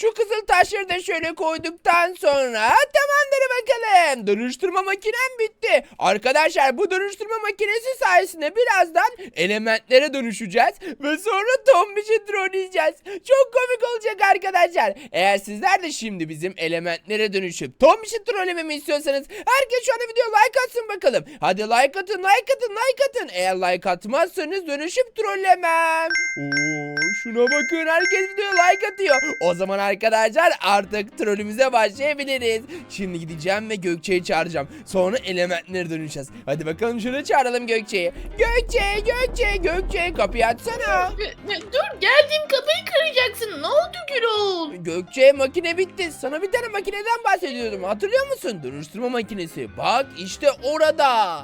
Şu kızıl taşları da şöyle koyduktan sonra tamamdır bakalım. Dönüştürme makinem bitti. Arkadaşlar bu dönüştürme makinesi sayesinde birazdan elementlere dönüşeceğiz. Ve sonra Tombiş'i trolleyeceğiz. Çok komik olacak arkadaşlar. Eğer sizler de şimdi bizim elementlere dönüşüp Tombiş'i trollememi istiyorsanız herkes şu anda video like atsın bakalım. Hadi like atın like atın like atın. Eğer like atmazsanız dönüşüp trollemem. Oo, şuna bakın herkes video like atıyor. O zaman arkadaşlar artık trollümüze başlayabiliriz. Şimdi gideceğim ve Gökçe'yi çağıracağım. Sonra elementlere dönüşeceğiz. Hadi bakalım şunu çağıralım Gökçe'yi. Gökçe Gökçe Gökçe kapıyı açsana. Dur geldim kapıyı kıracaksın. Ne oldu Gürol? Gökçe makine bitti. Sana bir tane makineden bahsediyordum. Hatırlıyor musun? Dönüştürme makinesi. Bak işte orada.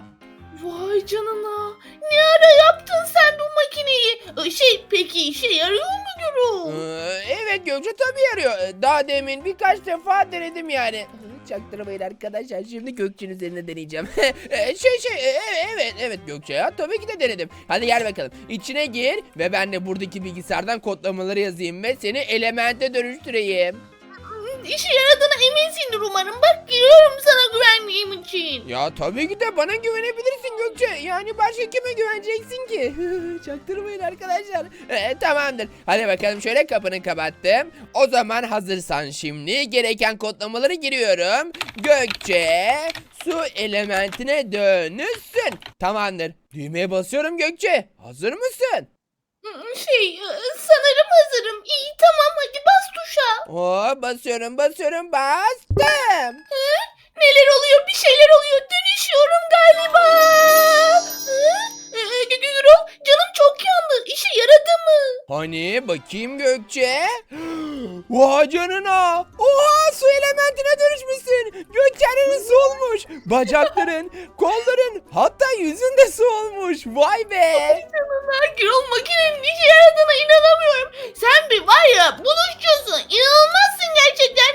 Vay canına. Ne ara yaptın sen bu makineyi? E, Şey peki işe yarıyor mu Gürol? Ee, evet Gökçe tabii yarıyor. Ee, Daha demin birkaç defa denedim yani. Çaktırmayın arkadaşlar. Şimdi Gökçe'nin üzerine deneyeceğim. Ee, şey şey e, evet evet evet Gökçe ya tabii ki de denedim. Hadi gel bakalım. İçine gir ve ben de buradaki bilgisayardan kodlamaları yazayım ve seni elemente dönüştüreyim. İşe yaradığına eminsindir umarım. Bak giriyorum sana güvendiğim için. Ya tabii ki de bana güvenebilirsin Gökçe. Yani başka kime güveneceksin ki? Çaktırmayın arkadaşlar. Ee, tamamdır. Hadi bakalım şöyle kapını kapattım. O zaman hazırsan şimdi gereken kodlamaları giriyorum. Gökçe su elementine dönüşsün. Tamamdır. Düğmeye basıyorum Gökçe. Hazır mısın? Hı, Şey e, sanırım hazırım. İyi tamam hadi bas tuşa. Oo, basıyorum basıyorum bastım. Neler oluyor? Bir şeyler oluyor. Dönüşüyorum galiba. Gürol canım çok yandı. İşe yaradı mı? Hani bakayım Gökçe. Vay canına. Oha su elementine dönüşmüşsün. Gökçe'nin su olmuş. Bacakların, kolların hatta yüzün de su olmuş. Vay be. Canına Gürol makinenin işe yaradığına inanamıyorum. Sen bir var ya buluşçusun. İnanılmazsın gerçekten.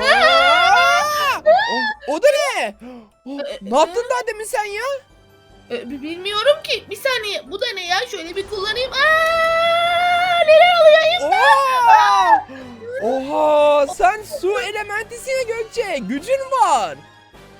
Aa! O, o da ne? Oh, ne yaptın daha demin sen ya? E, bi- Bilmiyorum ki. Bir saniye. Bu da ne ya? Şöyle bir kullanayım. Aa, neler oluyor? İmdat! Oha! Oha sen su elementisin Gökçe. Gücün var.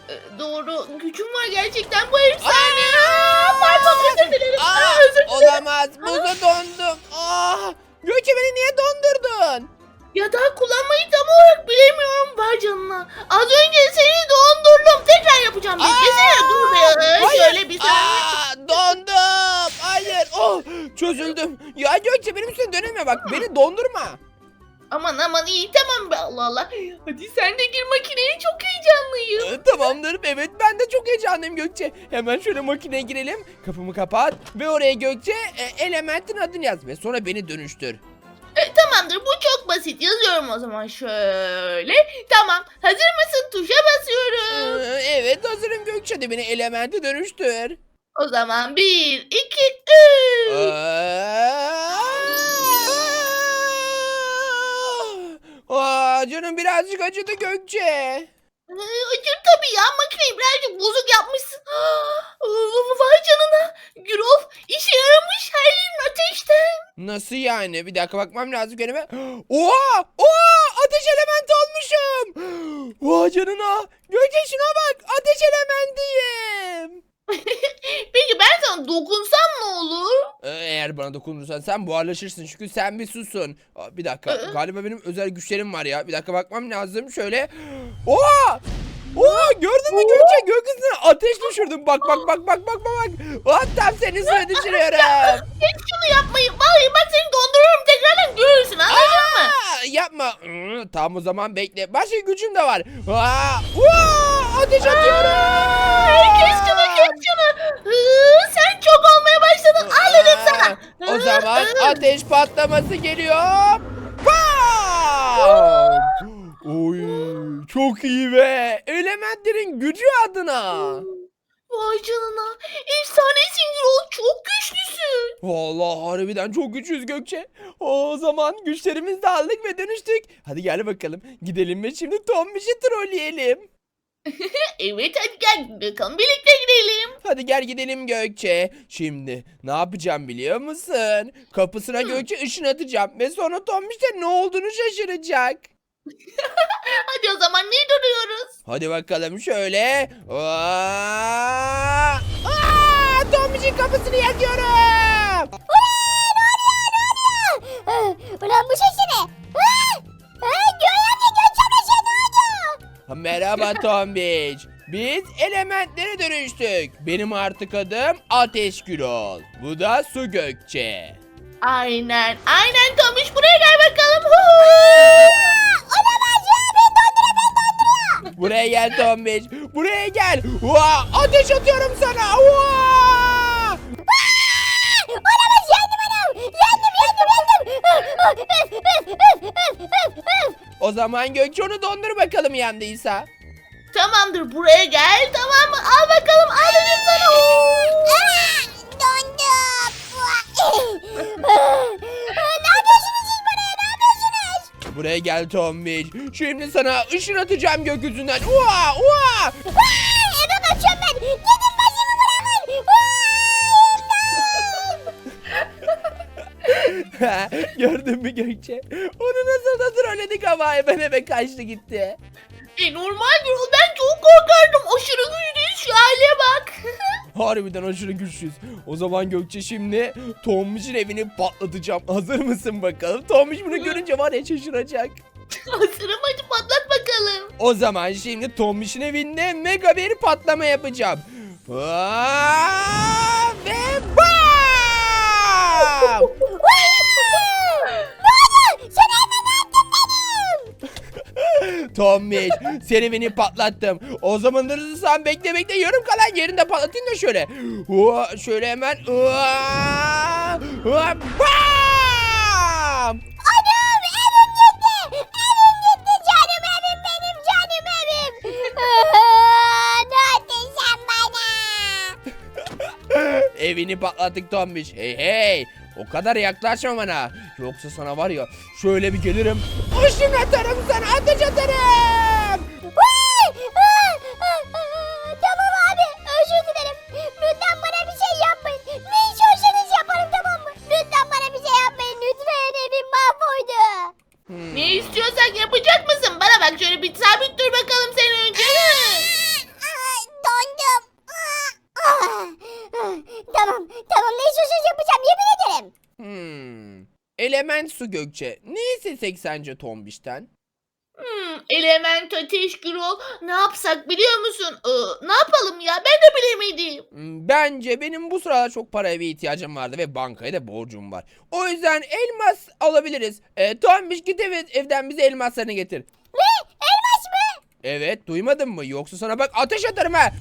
E, Doğru. Gücüm var gerçekten. Bu efsane. Aa, Pardon özür dilerim. Aa, Aa, özür dilerim. olamaz. Buza dondum. Ah! Gökçe beni niye dondurdun? Ya daha kullanmayı tam olarak bilemiyorum. Var canına. Az önce seni dondurdum. Tekrar yapacağım. Beklesene dur ya. Hayır. Şöyle bir saniye. Aa, dondum. Hayır. Oh, çözüldüm. Ya Gökçe benim üstüne dönemiyor bak. Beni dondurma. Aman aman iyi tamam be Allah Allah. Hadi sen de gir makineye çok heyecanlıyım. Ee, tamamdır. Evet ben de çok heyecanlıyım Gökçe. Hemen şöyle makineye girelim. Kapımı kapat. Ve oraya Gökçe e, elementin adını yaz. Ve sonra beni dönüştür. E, tamamdır bu çok basit yazıyorum o zaman şöyle. Tamam hazır mısın tuşa Ee, basıyorum. evet hazırım Gökçe de beni elemente dönüştür. O zaman bir iki üç. Aa! Aa, canım birazcık acıdı Gökçe. Acır tabii ya makineyi birazcık bozuk yapmışsın. Vay canına Gürol işe yaramış her yerin ateşten. Nasıl yani? Bir dakika bakmam lazım kendime. Oha! Oha! Ateş elementi olmuşum. Vay canına. Gökçe şuna bak. Ateş elementiyim. Peki ben sana dokunsam ne olur? Ee, Eğer bana dokunursan sen buharlaşırsın çünkü sen bir susun. Aa, Bir dakika Ee? galiba benim özel güçlerim var ya. Bir dakika bakmam lazım şöyle. Oha! Oha gördün mü Gökçe gökyüzüne ateş düşürdüm. Bak bak bak bak bak bak. bak. Hatta seni suya düşürüyorum. Hiç şunu yapmayın. Vallahi bak seni dondururum tekrardan görürsün anladın mı? Yapma. Hmm, Tamam o zaman bekle. Başka gücüm de var. Aa, Aa, ateş atıyorum. Kes şunu kes şunu. Sen çok olmaya başladın. Al dedim sana. O zaman ateş patlaması geliyor. Pow! Oy, çok iyi be. Elementlerin gücü adına. Vay canına. Efsanesin Gürol. Çok güçlüsün. Vallahi harbiden çok güçlüyüz Gökçe. O zaman güçlerimizi de aldık ve dönüştük. Hadi gel bakalım. Gidelim ve şimdi Tombiş'i trolleyelim. Evet hadi gel bakalım birlikte gidelim. Hadi gel gidelim Gökçe. Şimdi ne yapacağım biliyor musun? Kapısına Gökçe ışın atacağım ve sonra Tombiş de ne olduğunu şaşıracak. Hadi o zaman ne duruyoruz? Hadi bakalım şöyle. Aa! Aa! Tombiş'in kapısını yakıyorum. Ulan bu ses ne? Ha? Ha? Göğe amca şey ne oldu? Merhaba Tombiş. Biz elementlere dönüştük. Benim artık adım Ateş Gürol. Bu da Su Gökçe. Aynen aynen Tomiş buraya gel bakalım. Olamaz ya ben donduruyor ben donduruyor. Buraya gel Tombiş. Buraya gel. Vaa! Ateş atıyorum sana. Vaa! Olamaz yandım anam. Yandım yandım yandım. O zaman Gökçe onu dondur bakalım yandıysa. Tamamdır buraya gel tamam mı? Al bakalım al dedim sana. Buraya gel Tombiş. Şimdi sana ışın atacağım gökyüzünden. Vaa! Vaa! Aa, Eve kaçıyorum ben. Gidin başımı bırakın. Gördün mü Gökçe? Onu nasıl da trolledik ama hemen eve kaçtı gitti. E, normal bir ben çok korkardım. Aşırı güçlüyüz şu hale bak. Harbiden aşırı güçlüyüz. O zaman Gökçe şimdi Tombiş'in evini patlatacağım. Hazır mısın bakalım? Tombiş bunu görünce var ya şaşıracak. Hazırım hadi patlat bakalım. O zaman şimdi Tombiş'in evinde mega bir patlama yapacağım. Aa, ve bam! Tombiş seni evini patlattım. O zaman hızlısın bekle bekle yarım kalan yerinde patlatayım da şöyle. Hua, şöyle hemen. Hua, hua, bam! Anam evim gitti. Evim gitti canım evim benim canım evim. Aa, ne yaptın sen bana? Evini patlattık Tombiş. Hey hey. O kadar yaklaşma bana. Yoksa sana var ya şöyle bir gelirim. Işın atarım sana ateş atarım. Element su Gökçe. Ne istesek sence Tombiş'ten? Hmm, element ateş gürol. Ne yapsak biliyor musun? Ee, ne yapalım ya ben de bilemedim. Hmm, Bence benim bu sırada çok paraya bir ihtiyacım vardı ve bankaya da borcum var. O yüzden elmas alabiliriz. E, Tombiş git ev, evden bize elmaslarını getir. Ne? Elmas mı? Evet duymadın mı? Yoksa sana bak ateş atarım ha.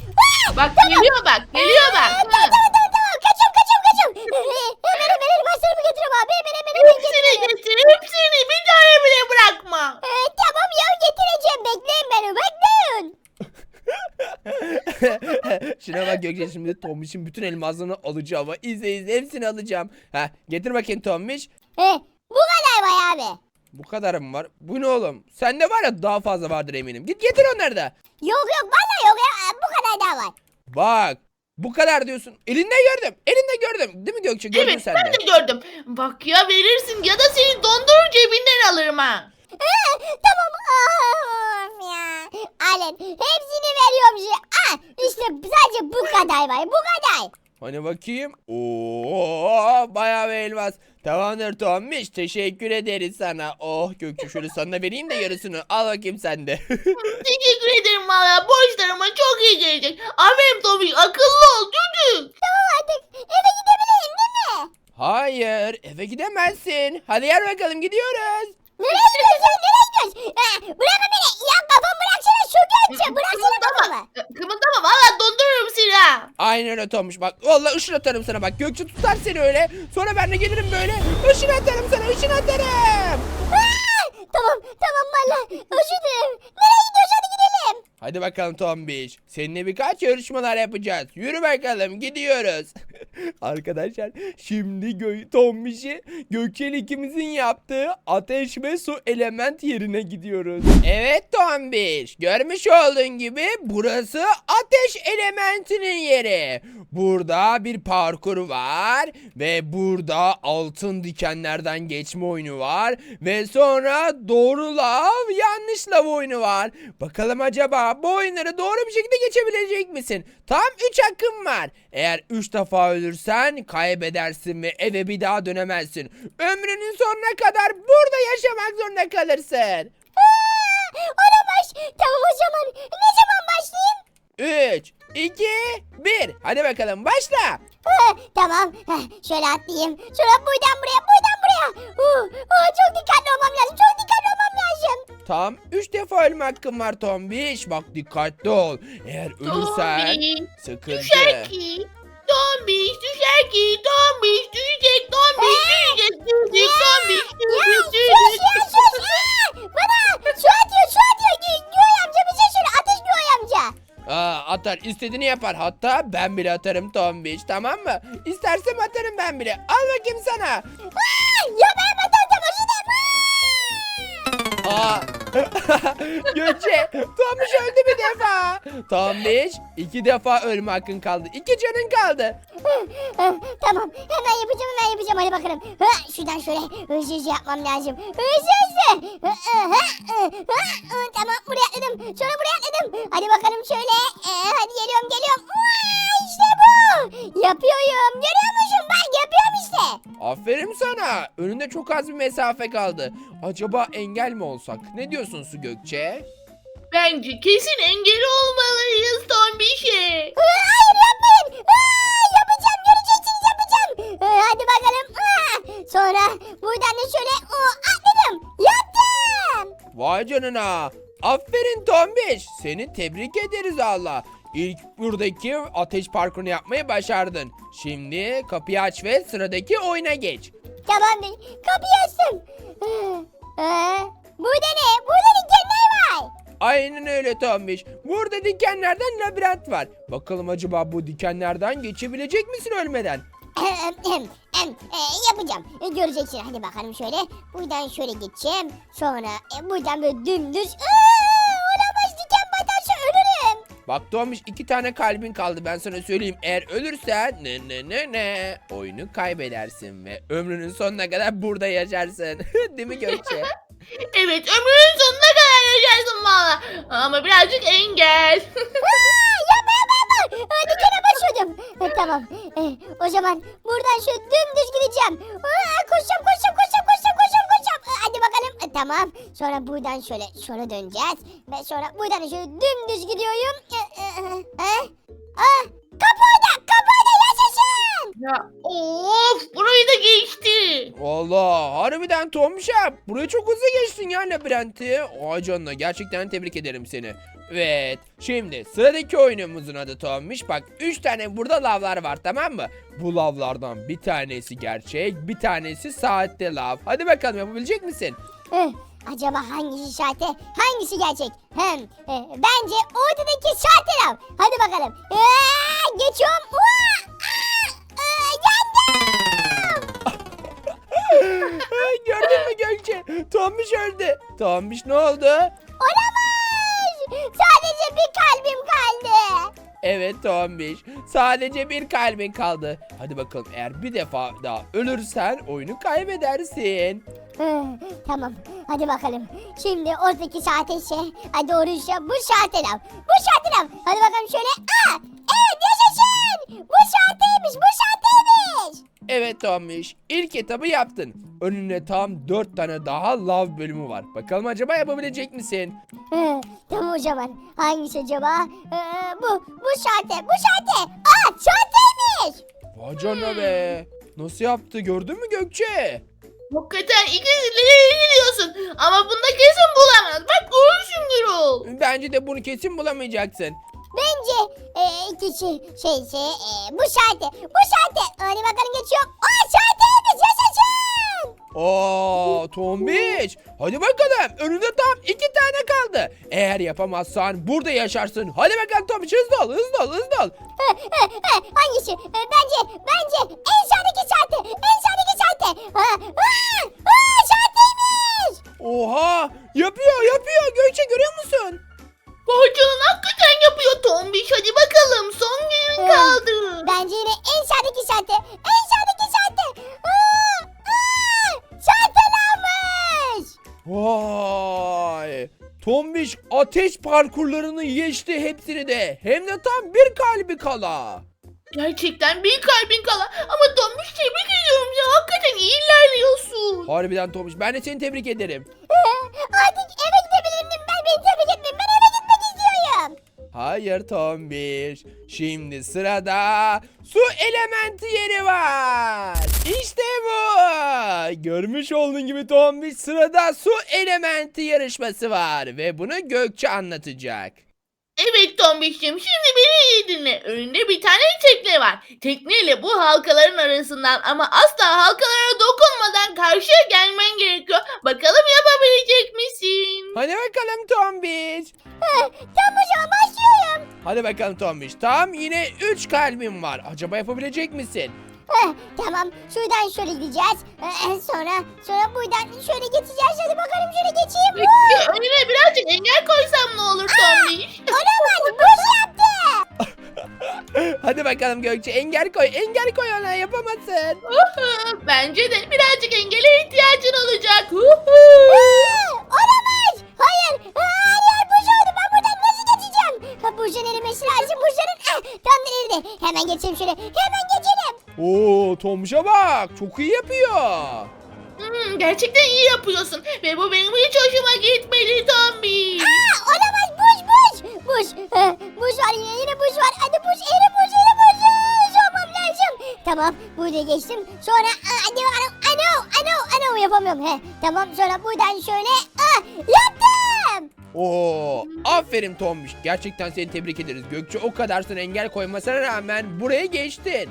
Bak geliyor bak geliyor bak tamam tamam tamam kaçıyorum kaçıyorum kaçıyorum. Ee, hemen hemen elmaslarımı getiriyorum abi hemen hemen hemen Hepsini getiriyorum. getir hepsini bir tane bile bırakma. Ee, tamam ya getireceğim bekleyin beni bekleyin. Şuna bak Gökçe şimdi Tombiş'in bütün elmaslarını alacağım ama izle izle hepsini alacağım. Ha getir bakayım Tombiş. He bu kadar vay abi. Bu kadar mı var? Bu ne oğlum? Sende var ya daha fazla vardır eminim. Git getir onları da. Yok yok valla yok ya bu kadar daha var. Bak bu kadar diyorsun. Elinde gördüm. Elinde gördüm. Değil mi Gökçe? Gördün Evet sen ben de. de gördüm. Bak ya verirsin ya da seni dondurur cebinden alırım ha. Ee, tamam Allah'ım ya. Alın hepsini veriyorum size. Ah işte sadece bu kadar var bu kadar. Hani bakayım. Oo, bayağı bir elmas. Tamamdır Tombiş. Teşekkür ederiz sana. Oh Gökçe şöyle sana vereyim de yarısını. Al bakayım sen de. Teşekkür ederim valla borçlarıma çok iyi gelecek. Aferin Tommy akıllı ol çocuk. Tamam artık eve gidebilirim değil mi? Hayır eve gidemezsin. Hadi gel bakalım gidiyoruz. Nereye gidiyorsun sen nereye gidiyorsun? Ha, bırakın beni ya kafamı bıraksana şu gökçe bıraksana kafamı. Kımıldama valla dondururum ha. Aynen öyle Tombiş bak. Vallahi ışın atarım sana bak. Gökçe tutar seni öyle. Sonra ben de gelirim böyle. Işın atarım sana ışın atarım. Aa, tamam tamam valla özür dilerim. Nereye gidiyorsun hadi gidelim. Hadi bakalım Tombiş. Seninle birkaç yarışmalar yapacağız. Yürü bakalım gidiyoruz. Arkadaşlar şimdi gö Tombiş'i Gökçel ikimizin yaptığı ateş ve su element yerine gidiyoruz. Evet Tombiş. Görmüş olduğun gibi burası ateş elementinin yeri. Burada bir parkur var ve burada altın dikenlerden geçme oyunu var ve sonra doğru lav yanlış lav oyunu var. Bakalım acaba bu oyunları doğru bir şekilde geçebilecek misin? Tam 3 hakkın var. Eğer 3 defa ölürsen kaybedersin ve eve bir daha dönemezsin. Ömrünün sonuna kadar burada yaşamak zorunda kalırsın. Aa, olamaz. Tamam o zaman. Ne zaman başlayayım? 3, 2, 1. Hadi bakalım başla. Ha, tamam. Ha, şöyle atlayayım. Şöyle buradan buraya, buradan buraya. Uh, uh, çok dikkatli olmam lazım. Çok dikkatli olmam lazım. Tam 3 defa ölme hakkın var Tombiş. Bak dikkatli ol. Eğer ölürsen Tombiş. sıkıntı. Düşer ki. Tombiş düşer ki. Tombiş düşecek. Tombiş düşecek. Düşecek. Tombiş Ya düşecek. sus ya sus. Aa, bana su atıyor, su atıyor. Gö- Göğe amca bize söyle. Ateş Göğe amca. Aa, atar istediğini yapar. Hatta ben bile atarım Tombiş tamam mı? İstersem atarım ben bile. Al bakayım sana. Aa, Aa. Gökçe Tombiş öldü bir defa. Tombiş iki defa ölme hakkın kaldı. İki canın kaldı. tamam hemen yapacağım hemen yapacağım hadi bakalım. Şuradan şöyle hızlı hızlı yapmam lazım. Hızlı hızlı. Tamam buraya atladım. Sonra buraya atladım. Hadi bakalım şöyle. Ee, hadi geliyorum geliyorum. Aa, işte bu. Yapıyorum. Görüyor Aferin sana. Önünde çok az bir mesafe kaldı. Acaba engel mi olsak? Ne diyorsun Su Gökçe? Bence kesin engel olmalıyız Tombiş'e. Aa, hayır yapmayın. Aa, yapacağım göreceksiniz yapacağım. Aa, hadi bakalım. Aa, sonra buradan da şöyle o, atladım. Yaptım. Vay canına. Aferin Tombiş. Seni tebrik ederiz Allah. İlk buradaki ateş parkurunu yapmayı başardın. Şimdi kapıyı aç ve sıradaki oyuna geç. Tamam bey. Kapıyı açtım. Ee, ee, burada ne? Burada dikenler var. Aynen öyle Tombiş. Burada dikenlerden labirent var. Bakalım acaba bu dikenlerden geçebilecek misin ölmeden? Ee, yapacağım. Ee, göreceksin. Hadi bakalım şöyle. Buradan şöyle geçeceğim. Sonra e, buradan böyle dümdüz. Aa, Bak Tombiş iki tane kalbin kaldı ben sana söyleyeyim. Eğer ölürsen ne ne ne ne oyunu kaybedersin ve ömrünün sonuna kadar burada yaşarsın. Değil mi Gökçe? Evet ömrünün sonuna kadar yaşarsın valla. Ama birazcık engel. Aa, yapma yapma yapma. Aa, dikene basıyordum. Ee, tamam. Ee, o zaman buradan şöyle dümdüz gideceğim. Aa, koşacağım koşacağım koşacağım koşacağım koşacağım koşacağım. Ee, hadi bakalım. Ee, tamam. Sonra buradan şöyle şöyle döneceğiz. Ve sonra buradan da şöyle dümdüz gidiyorum. Ee, e, kapı orada yaşasın. ya of burayı da geçti. Valla harbiden Tombiş ha. Burayı çok hızlı geçtin ya labirenti. Ay canına gerçekten tebrik ederim seni. Evet şimdi sıradaki oyunumuzun adı Tombiş. Bak 3 tane burada lavlar var tamam mı? Bu lavlardan bir tanesi gerçek bir tanesi saatte lav. Hadi bakalım yapabilecek misin? Ee, acaba hangisi sahte hangisi gerçek? Hem e, bence ortadaki sahte lav. Hadi bakalım. Ee, geçiyorum. Aa, aa, aa, yandım. Ay, Gördün mü Gökçe? Tombiş öldü. Tombiş ne oldu? Olamaz. Sadece bir kalbim kaldı. Evet Tombiş. Sadece bir kalbin kaldı. Hadi bakalım eğer bir defa daha ölürsen oyunu kaybedersin. Tamam. Hadi bakalım. Şimdi oradaki sahte şey. Ha, doğruysa bu sahte lav. Bu sahte lav. Hadi bakalım şöyle. Aa, evet yaşasın. Bu sahteymiş. Bu sahteymiş. Evet Tombiş. İlk etabı yaptın. Önüne tam 4 tane daha lav bölümü var. Bakalım acaba yapabilecek misin? Hı, tamam o zaman. Hangisi acaba? Ee, bu. Bu sahte. Bu sahte. Aa sahteymiş. Vay canına be. Nasıl yaptı gördün mü Gökçe? Hakikaten ikisi de diyorsun. Ama bunda kesin bulamaz. Bak görürsün Gürol. Bence de bunu kesin bulamayacaksın. Bence e, kişi şey şey e, bu sahte. Bu sahte. Hadi bakalım geçiyorum. Aa sahteymiş. Yaşasın. Oo Tombiş. Hadi bakalım. Önünde tam iki tane kaldı. Eğer yapamazsan burada yaşarsın. Hadi bakalım Tombiş hızlı ol hızlı ol hızlı ol. Hangisi? Bence, bence en sağdaki saate. En sağdaki saate. Ha, ha, ha, saatteymiş. Oha yapıyor yapıyor. Gökçe görüyor musun? Vay canına hakikaten yapıyor Tombiş. Hadi bakalım son gün Hı. kaldı. Bence yine en sağdaki saate. En ateş parkurlarını geçti hepsini de. Hem de tam bir kalbi kala. Gerçekten bir kalbin kala. Ama Tombiş tebrik ediyorum ya. Hakikaten iyi ilerliyorsun. Harbiden Tombiş ben de seni tebrik ederim. Artık eve gidebilirim. Ben beni tebrik etmeyin. Ben. Hayır Tombiş. Şimdi sırada su elementi yeri var. İşte bu. Görmüş olduğun gibi Tombiş sırada su elementi yarışması var. Ve bunu Gökçe anlatacak. Evet Tombiş'cim şimdi beni iyi dinle. Önünde bir tane tekne var. Tekneyle bu halkaların arasından ama asla halkalara dokunmadan karşıya gelmen gerekiyor. Bakalım yapabilecek misin? Hadi bakalım Tombiş. Tam zaman başlıyorum. Hadi bakalım Tombiş. Tam yine 3 kalbim var. Acaba yapabilecek misin? Heh, tamam şuradan şöyle gideceğiz. Ee, sonra sonra buradan şöyle geçeceğiz. Hadi bakalım şöyle geçeyim. Peki önüne birazcık engel koysam ne olur Tombiş? Olamaz boş yaptı. Hadi bakalım Gökçe engel koy. Engel koy ona yapamazsın. Bence de birazcık engele ihtiyacın olacak. Aa, Olamaz. Hayır. Aa, Her yer boş oldu. Ben buradan nasıl geçeceğim? Ha, Burcu'nun erimesi lazım. Burcu'nun ah, tam nerede? Hemen geçelim şöyle. Hemen. Oo Tombiş'e bak. Çok iyi yapıyor. Hmm, gerçekten iyi yapıyorsun ve bu benim hiç hoşuma gitmedi Tombiş. Aa, olamaz. Buş buş. Buş. Ha, buş var yine. Yine buş var. Hadi buş. Eri buş. Eri buş. Aa, Olmam lazım. Tamam. Burada geçtim. Sonra aa, hadi bakalım. Ano. Ano. Ano yapamıyorum. He. Tamam. Sonra buradan şöyle. Ah, yaptım. Oo, aferin Tombiş. Gerçekten seni tebrik ederiz. Gökçe o kadar sana engel koymasına rağmen buraya geçtin.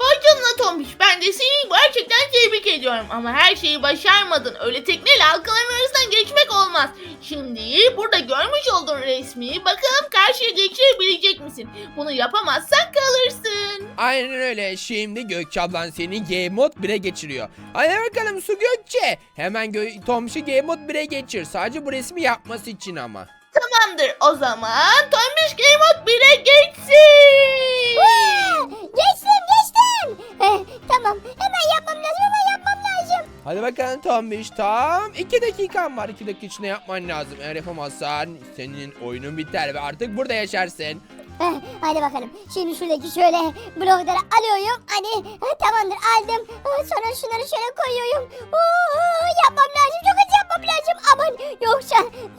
Vay canına Tombiş ben de seni gerçekten tebrik ediyorum ama her şeyi başarmadın. Öyle tekneyle halkaların arasından geçmek olmaz. Şimdi burada görmüş olduğun resmi bakalım karşıya geçirebilecek misin? Bunu yapamazsan kalırsın. Aynen öyle. Şimdi Gökçe ablan seni Game Mode 1'e geçiriyor. Hadi bakalım Su Gökçe. Hemen Gö Tombiş'i Game Mode 1'e geçir. Sadece bu resmi yapması için ama. Tamamdır o zaman Tombiş Game 1'e geçsin. Aa, geçtim geçtim. Eh, tamam. Hemen yapmam lazım. Hemen yapmam lazım. Hadi bakalım Tombiş. Tam 2 dakikan var. 2 dakika içinde yapman lazım. Eğer yapamazsan senin oyunun biter ve artık burada yaşarsın. Eh, Hadi bakalım. Şimdi şuradaki şöyle blokları alıyorum. Hadi ha, tamamdır aldım. Sonra şunları şöyle koyuyorum. Oo, yapmam lazım. Çok hızlı yapmam lazım. Aman yoksa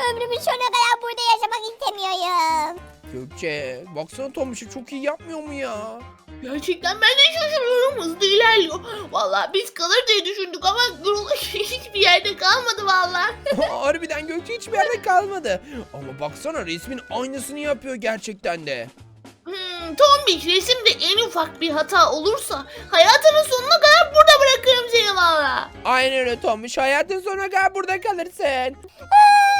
ömrümün sonuna kadar. Gökçe baksana Tombiş'i çok iyi yapmıyor mu ya? Gerçekten ben de şaşırıyorum hızlı ilerliyor. Vallahi biz kalır diye düşündük ama Gürül hiçbir yerde kalmadı vallahi. Harbiden Gökçe hiçbir yerde kalmadı. Ama baksana resmin aynısını yapıyor gerçekten de. Hmm, Tombiş resimde en ufak bir hata olursa hayatının sonuna kadar burada bırakırım seni valla. Aynen öyle Tombiş hayatın sonuna kadar burada kalırsın. Aa,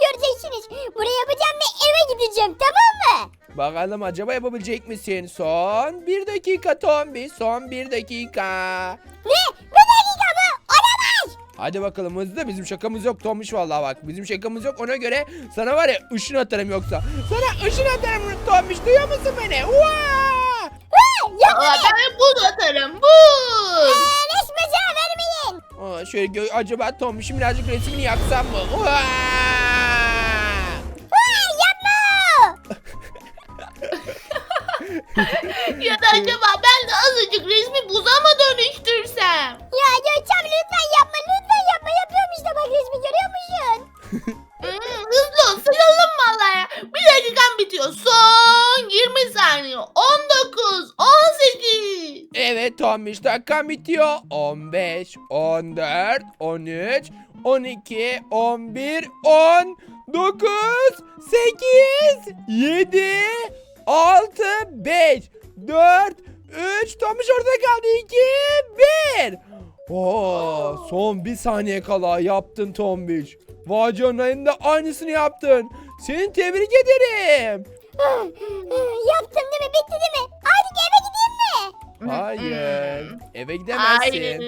göreceksiniz. Buraya yapacağım ve eve gideceğim tamam mı? Bakalım acaba yapabilecek misin? Son bir dakika Tombiş son bir dakika. Ne? Bir dakika mı? Olamaz. Hadi bakalım hızlı bizim şakamız yok Tombiş vallahi bak bizim şakamız yok ona göre sana var ya ışın atarım yoksa. Sana ışın atarım Tombiş duyuyor musun beni? Vaa! Ha, yapma. Valla ben buz atarım buz. Ee, resme zarar vermeyin. Aa, şöyle gö- acaba Tombiş'in birazcık resmini yaksam mı? Vaa! Ya da acaba ben de azıcık resmi buza mı dönüştürsem? Ya Gökçem lütfen yapma lütfen yapma yapıyorum işte bak resmi görüyor musun? Hmm, hızlı ol sayalım valla ya. Bir dakikam bitiyor. Son 20 saniye. 19, 18. Evet Tombiş dakikan bitiyor. 15, 14, 13, 12, 11, 10, 9, 8, 7, 6, 5, 4, 3, Tombiş orada kaldı. 2, 1. Oo, son bir saniye kala yaptın Tombiş. Vay canına de aynısını yaptın. Seni tebrik ederim. Yaptım değil mi? Bitti değil mi? Artık eve gideyim mi? Hayır. Eve gidemezsin. Hayır.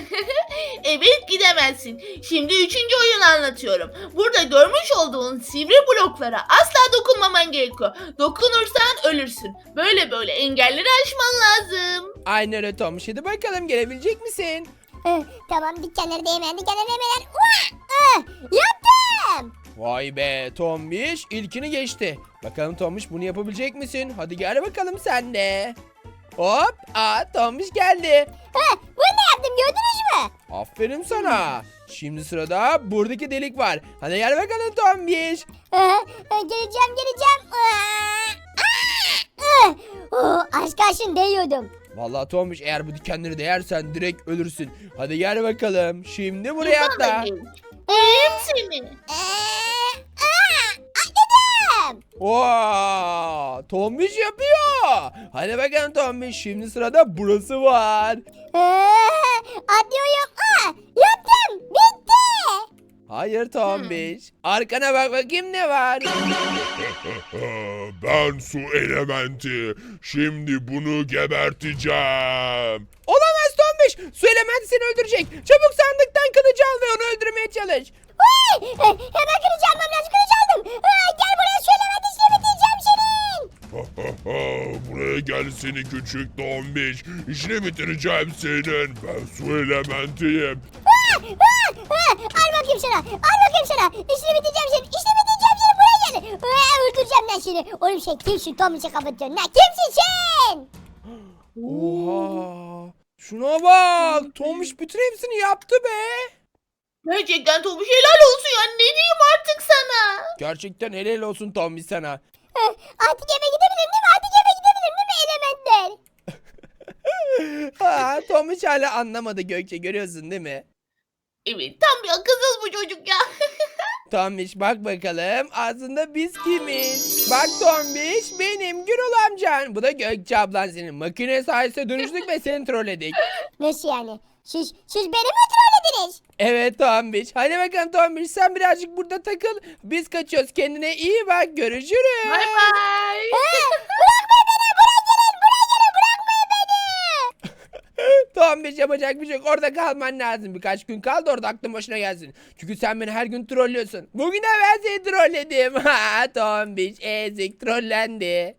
evet gidemezsin. Şimdi üçüncü oyunu anlatıyorum. Burada görmüş olduğun sivri bloklara asla dokunmaman gerekiyor. Dokunursan ölürsün. Böyle böyle engelleri aşman lazım. Aynen öyle Tombiş. Hadi bakalım gelebilecek misin? Hı, tamam dükkanları değmeyen dükkanları değmeyen. Uah! Ah, Yaptım. Vay be Tombiş ilkini geçti. Bakalım Tombiş bunu yapabilecek misin? Hadi gel bakalım sen de. Hop. Aa Tombiş geldi. Ha, bunu da yaptım gördünüz mü? Aferin sana. Şimdi sırada buradaki delik var. Hadi gel bakalım Tombiş. Hı, hı, geleceğim geleceğim. Ah! Ah! Oh, az kalsın değiyordum. Vallahi Tombiş eğer bu dikenleri değersen direkt ölürsün. Hadi gel bakalım. Şimdi buraya atla. gel. Yiyeyim seni. Ee, ah, atladım. Oo, Tombiş yapıyor. Hadi bakalım Tombiş. Şimdi sırada burası var. Ee, atlıyorum. Ah, yaptım. Bitti. Hayır Tombiş. Arkana bak bakayım ne var. ben su elementi. Şimdi bunu geberteceğim. Olamaz Tombiş. Su elementi seni öldürecek. Çabuk sandıktan kılıcı al ve onu öldürmeye çalış. Uy, e, hemen kılıcı almam lazım. Kılıcı aldım. Aa, gel buraya söyleme dişini bitireceğim senin. Buraya gel seni küçük dombiş. İşini bitireceğim senin. Ben su elementiyim. Aa, aa, aa, al bakayım sana. Al bakayım sana. İşini bitireceğim senin. İşini bitireceğim senin. Buraya gel. Aa, öldüreceğim ben seni. Oğlum sen kimsin? Tomic'i kapatıyorsun. Ne? Kimsin sen? Oha. Şuna bak. Tombiş bütün hepsini yaptı be. Gerçekten Tomuş helal olsun ya. Ne diyeyim artık sana? Gerçekten helal olsun Tombiş sana. Artık eve gidebilirim değil mi? Artık eve gidebilirim değil mi elementler? ha, Tombiş hala anlamadı Gökçe görüyorsun değil mi? Evet tam bir akılsız bu çocuk ya. Tombiş bak bakalım aslında biz kimiz? Bak Tombiş benim Gürül amcan. Bu da Gökçe ablan senin. Makine sayesinde dönüştük ve seni trolledik. Nasıl yani? Siz, siz beni mi trollediniz? Evet Tombiş. Hadi bakalım Tombiş sen birazcık burada takıl. Biz kaçıyoruz. Kendine iyi bak. Görüşürüz. Bay bay. Bırakmayın beni. Buraya gelin. Buraya gelin. Bırakmayın beni. Tombiş yapacak bir şey yok. Orada kalman lazım. Birkaç gün kal da orada aklın başına gelsin. Çünkü sen beni her gün trollüyorsun. Bugün de ben seni trolledim. Ha Tombiş ezik trollendi.